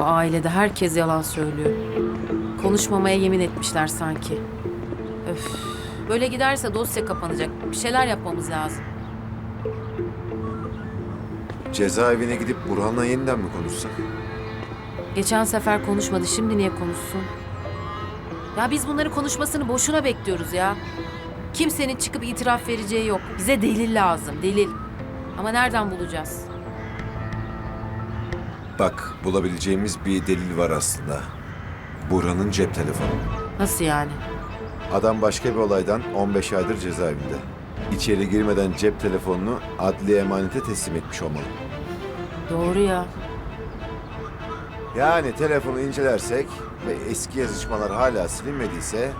Bu ailede herkes yalan söylüyor. Konuşmamaya yemin etmişler sanki. Öf. Böyle giderse dosya kapanacak. Bir şeyler yapmamız lazım. Cezaevine gidip Burhan'la yeniden mi konuşsak? Geçen sefer konuşmadı. Şimdi niye konuşsun? Ya biz bunları konuşmasını boşuna bekliyoruz ya. Kimsenin çıkıp itiraf vereceği yok. Bize delil lazım. Delil. Ama nereden bulacağız? Bak bulabileceğimiz bir delil var aslında. Burhan'ın cep telefonu. Nasıl yani? Adam başka bir olaydan 15 aydır cezaevinde. İçeri girmeden cep telefonunu adliye emanete teslim etmiş olmalı. Doğru ya. Yani telefonu incelersek ve eski yazışmalar hala silinmediyse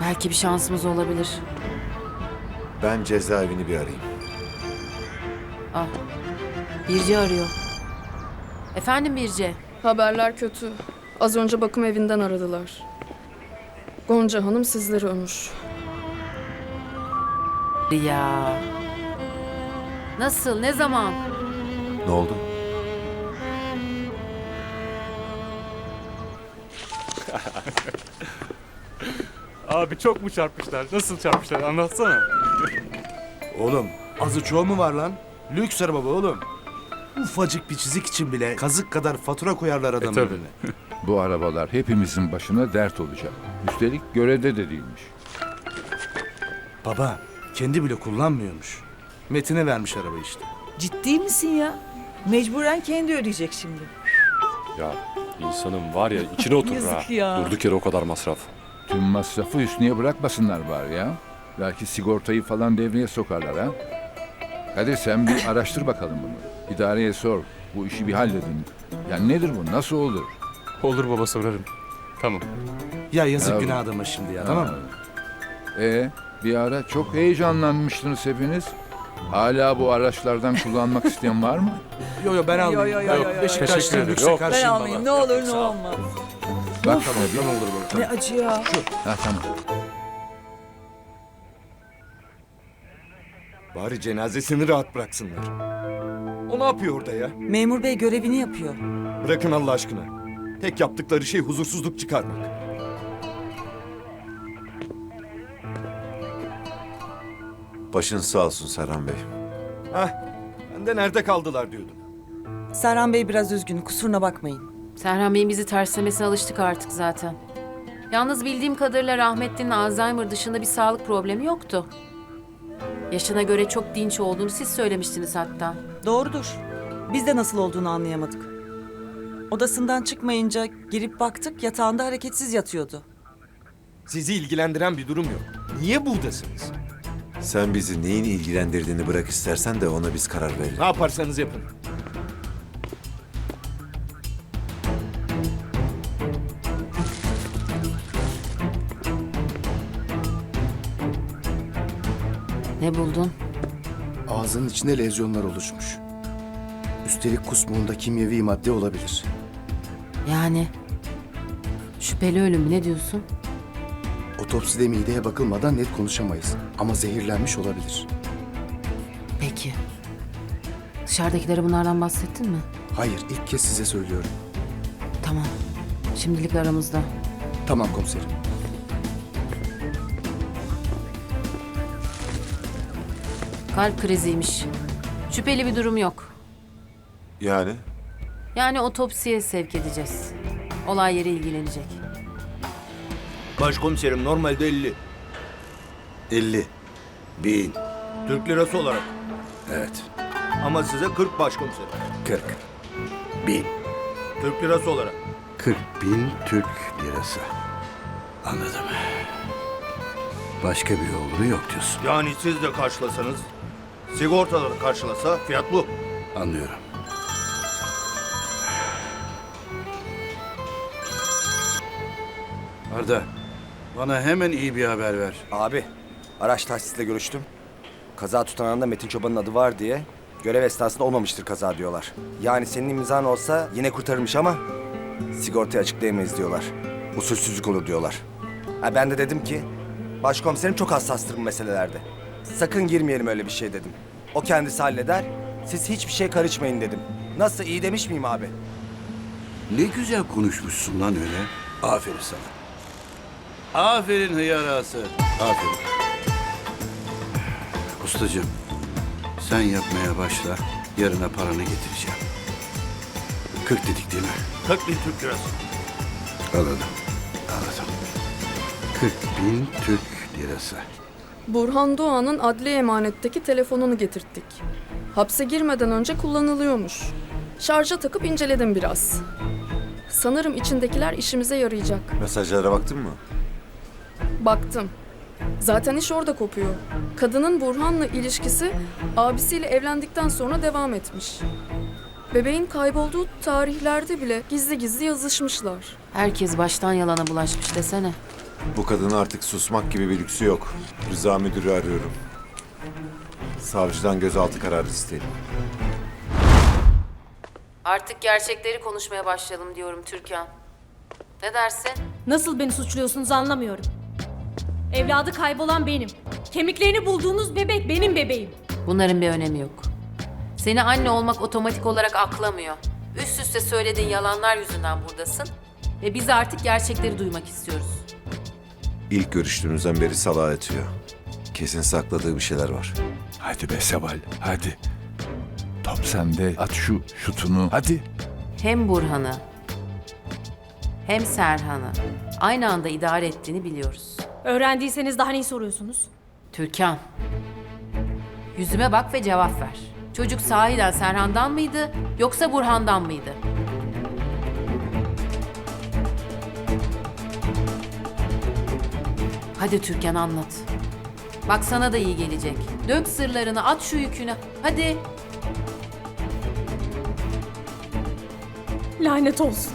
Belki bir şansımız olabilir. ben cezaevini bir arayayım. Ah. Birce arıyor. Efendim Birce. Haberler kötü. Az önce bakım evinden aradılar. Gonca Hanım sizleri ömür. Ya. Nasıl? Ne zaman? Ne oldu? Abi çok mu çarpmışlar? Nasıl çarpmışlar? Anlatsana. Oğlum azı çoğu mu var lan? Lüks araba bu oğlum. Ufacık bir çizik için bile kazık kadar fatura koyarlar adamın tabii. önüne. Bu arabalar hepimizin başına dert olacak. Üstelik görevde de değilmiş. Baba kendi bile kullanmıyormuş. Metin'e vermiş araba işte. Ciddi misin ya? Mecburen kendi ödeyecek şimdi. Ya insanın var ya içine oturur Yazık ha. ya. Durduk yere o kadar masraf. Tüm masrafı Hüsnü'ye bırakmasınlar bari ya. Belki sigortayı falan devreye sokarlar ha. Hadi sen bir araştır bakalım bunu. İdareye sor. Bu işi bir halledin. Ya nedir bu? Nasıl olur? Olur baba sorarım. Tamam. Ya yazık Ya- günah adama şimdi ya tamam mı? E bir ara çok heyecanlanmıştınız hepiniz. Hala bu araçlardan kullanmak isteyen var mı? Yo yo ben almayayım. yo, yo, yo, yo, yo. Teşekkür Beşiktaş'ın ederim. lükse Yok, Ben karşıyım almayayım baba. ne olur ne olmaz. Bak tabii. Ne olur baba. Ne acı ya. Ha tamam. Bari cenazesini rahat bıraksınlar. O ne yapıyor orada ya? Memur bey görevini yapıyor. Bırakın Allah aşkına. Tek yaptıkları şey huzursuzluk çıkarmak. Başın sağ olsun Serhan Bey. Heh, ben de nerede kaldılar diyordum. Serhan bey biraz üzgün kusuruna bakmayın. Serhan Bey'in bizi terslemesine alıştık artık zaten. Yalnız bildiğim kadarıyla rahmetlinin Alzheimer dışında bir sağlık problemi yoktu. Yaşına göre çok dinç olduğunu siz söylemiştiniz hatta. Doğrudur. Biz de nasıl olduğunu anlayamadık. Odasından çıkmayınca girip baktık yatağında hareketsiz yatıyordu. Sizi ilgilendiren bir durum yok. Niye buradasınız? Sen bizi neyin ilgilendirdiğini bırak istersen de ona biz karar verelim. Ne yaparsanız yapın. Ne buldun? Ağzının içinde lezyonlar oluşmuş. Üstelik kusmuğunda kimyevi madde olabilir. Yani şüpheli ölüm ne diyorsun? Otopside mideye bakılmadan net konuşamayız. Ama zehirlenmiş olabilir. Peki. Dışarıdakilere bunlardan bahsettin mi? Hayır, ilk kez size söylüyorum. Tamam. Şimdilik aramızda. Tamam komiserim. Kalp kriziymiş. Şüpheli bir durum yok. Yani? Yani otopsiye sevk edeceğiz. Olay yeri ilgilenecek. Başkomiserim normalde 50. 50. Bin. Türk lirası olarak. Evet. Ama size 40 başkomiserim. 40. Bin. Türk lirası olarak. 40 bin Türk lirası. Anladım. Başka bir yolu yok diyorsun. Yani siz de karşılasanız, sigortaları karşılasa fiyat bu. Anlıyorum. Arda bana hemen iyi bir haber ver. Abi, araç tahsisle görüştüm. Kaza tutanağında Metin Çoban'ın adı var diye görev esnasında olmamıştır kaza diyorlar. Yani senin imzan olsa yine kurtarırmış ama sigortayı açıklayamayız diyorlar. Usulsüzlük olur diyorlar. Ha, ben de dedim ki başkomiserim çok hassastır bu meselelerde. Sakın girmeyelim öyle bir şey dedim. O kendisi halleder. Siz hiçbir şey karışmayın dedim. Nasıl iyi demiş miyim abi? Ne güzel konuşmuşsun lan öyle. Aferin sana. Aferin hıyarası. Aferin. Ustacığım, sen yapmaya başla. Yarına paranı getireceğim. 40 dedik değil mi? 40 bin Türk lirası. Anladım. Anladım. 40 bin Türk lirası. Burhan Doğan'ın adli emanetteki telefonunu getirttik. Hapse girmeden önce kullanılıyormuş. Şarja takıp inceledim biraz. Sanırım içindekiler işimize yarayacak. Mesajlara baktın mı? Baktım. Zaten iş orada kopuyor. Kadının Burhan'la ilişkisi abisiyle evlendikten sonra devam etmiş. Bebeğin kaybolduğu tarihlerde bile gizli gizli yazışmışlar. Herkes baştan yalana bulaşmış desene. Bu kadının artık susmak gibi bir lüksü yok. Rıza müdürü arıyorum. Savcıdan gözaltı kararı isteyelim. Artık gerçekleri konuşmaya başlayalım diyorum Türkan. Ne dersin? Nasıl beni suçluyorsunuz anlamıyorum. Evladı kaybolan benim. Kemiklerini bulduğunuz bebek benim bebeğim. Bunların bir önemi yok. Seni anne olmak otomatik olarak aklamıyor. Üst üste söylediğin yalanlar yüzünden buradasın. Ve biz artık gerçekleri duymak istiyoruz. İlk görüştüğümüzden beri salağa yatıyor. Kesin sakladığı bir şeyler var. Hadi be Seval, hadi. Top sende. At şu şutunu. Hadi. Hem Burhan'ı hem Serhan'ı aynı anda idare ettiğini biliyoruz. Öğrendiyseniz daha neyi soruyorsunuz? Türkan, yüzüme bak ve cevap ver. Çocuk sahiden Serhan'dan mıydı yoksa Burhan'dan mıydı? Hadi Türkan anlat. Bak sana da iyi gelecek. Dök sırlarını, at şu yükünü. Hadi. Lanet olsun.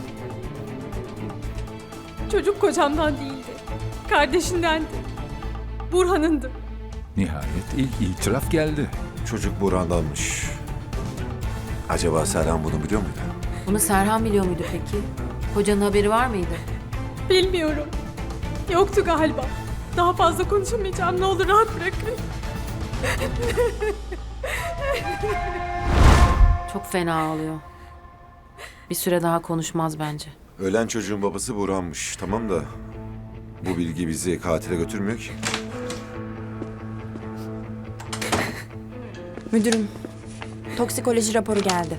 Çocuk kocamdan değildi. Kardeşindendi. Burhan'ındı. Nihayet ilk itiraf geldi. Çocuk Burhan'danmış. Acaba Serhan bunu biliyor muydu? Bunu Serhan biliyor muydu peki? Kocanın haberi var mıydı? Bilmiyorum. Yoktu galiba. Daha fazla konuşamayacağım. Ne olur rahat bırakın. Çok fena ağlıyor. Bir süre daha konuşmaz bence. Ölen çocuğun babası Burhan'mış. Tamam da bu bilgi bizi katile götürmüyor ki. Müdürüm, toksikoloji raporu geldi.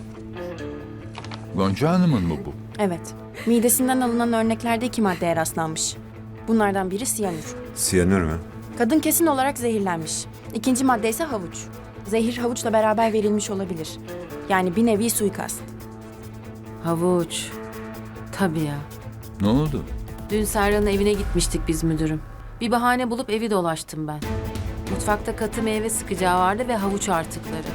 Gonca Hanım'ın mı bu? Evet, midesinden alınan örneklerde iki maddeye rastlanmış. Bunlardan biri siyanür. Siyanür mü? Kadın kesin olarak zehirlenmiş. İkinci madde ise havuç. Zehir havuçla beraber verilmiş olabilir. Yani bir nevi suikast. Havuç. Tabii ya. Ne oldu? Dün Serhan'ın evine gitmiştik biz müdürüm. Bir bahane bulup evi dolaştım ben. Mutfakta katı meyve sıkacağı vardı ve havuç artıkları.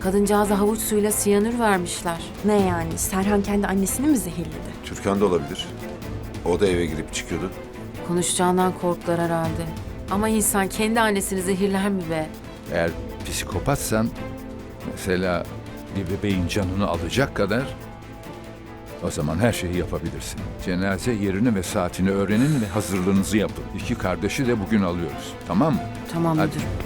Kadıncağıza havuç suyuyla siyanür vermişler. Ne yani? Serhan kendi annesini mi zehirledi? Türkan da olabilir. O da eve girip çıkıyordu. Konuşacağından korktular herhalde. Ama insan kendi annesini zehirler mi be? Eğer psikopatsan mesela bir bebeğin canını alacak kadar o zaman her şeyi yapabilirsin. Cenaze yerini ve saatini öğrenin ve hazırlığınızı yapın. İki kardeşi de bugün alıyoruz. Tamam mı? Tamam Hadi. müdürüm.